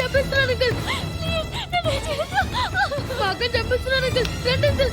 చంపిస్తున్నాను uncle. Please, చంపిస్తున్నాను uncle. రండి uncle.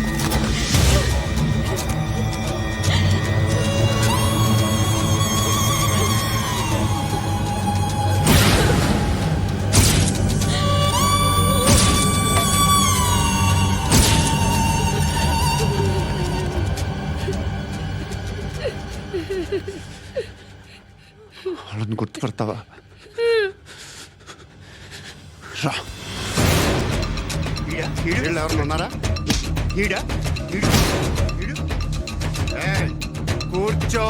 గుర్తుపడతావా రా. వీళ్ళు ఎవరు ఉన్నారా? ఈడ? కూర్చో.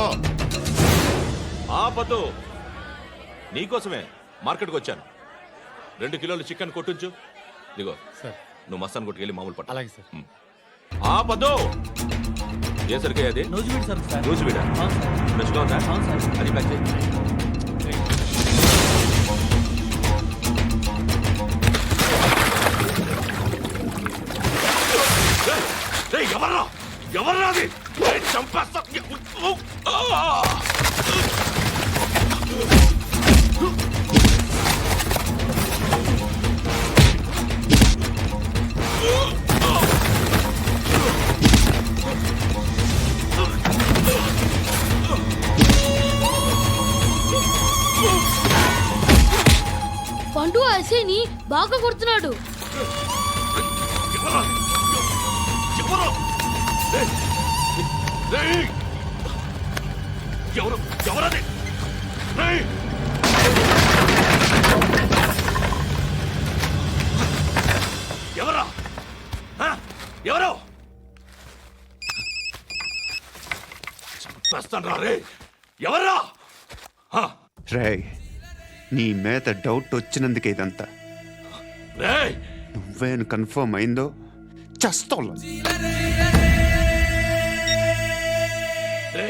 ఆపదు. నీకోసమే మార్కెట్కి వచ్చాను. రెండు కిలోలు చికెన్ కొట్టించు. ఇదిగో సార్. నువ్వు మస్తాన్ కొట్టుకెళ్ళి మామూలు పట్ట. అలాగే సార్. ఆపదు. ఏ సరికే అది? Nuzvid sir sir. రోజు వీడా అవును సార్. ఫ్రెష్గా ఉందా? అది ప్యాక్ చేయి. ఎవర్రా? ఎవర్రా అది? చంపేస్తా! పండు అసేని బాగా కొడుతున్నాడు. ఎవరు ఎవరది రేయ్! ఎవరా ఆ? ఎవరు చంపేస్తాను రే ఎవరా నీ మీద డౌట్ వచ్చినందుకే ఇదంతా నువ్వేను కన్ఫర్మ్ అయిందో చస్తావు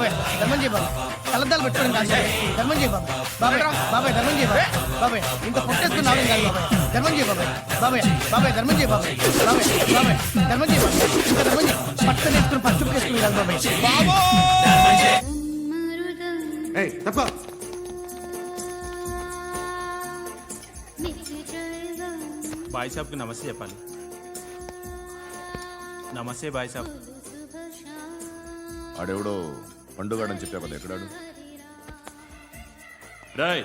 బాబాయ్, ధర్మం చేయి బాబు. బాబాయ్. కళ్ళద్దాలు పెట్టుకోవడం కాదు బాబాయ్. ధర్మం చేయి బాబు. బాబాయ్, బాబాయ్, ధర్మం చేయి బాబాయ్. బాబాయ్, ఇంత పొట్టేసుకుని రావడం కాదు బాబాయ్. ధర్మం చేయి బాబాయ్. బాబాయ్, బాబాయ్, ధర్మం చేయి బాబాయ్. బాబాయ్, బాబాయ్, ధర్మం చేయి బాబాయ్. ఇంత ధర్మం చేయి. పట్టణ వేసుకుని పచ్చుకు వేసుకుని కాదు బాబాయ్. ఏయ్ తప్ప బాయ్ సాబ్కి నమస్తే చెప్పాలి నమస్తే బాయ్ సాబ్ ఆడెవడో పండుగాడని చెప్పా కదా ఎక్కడాడు? రాయ్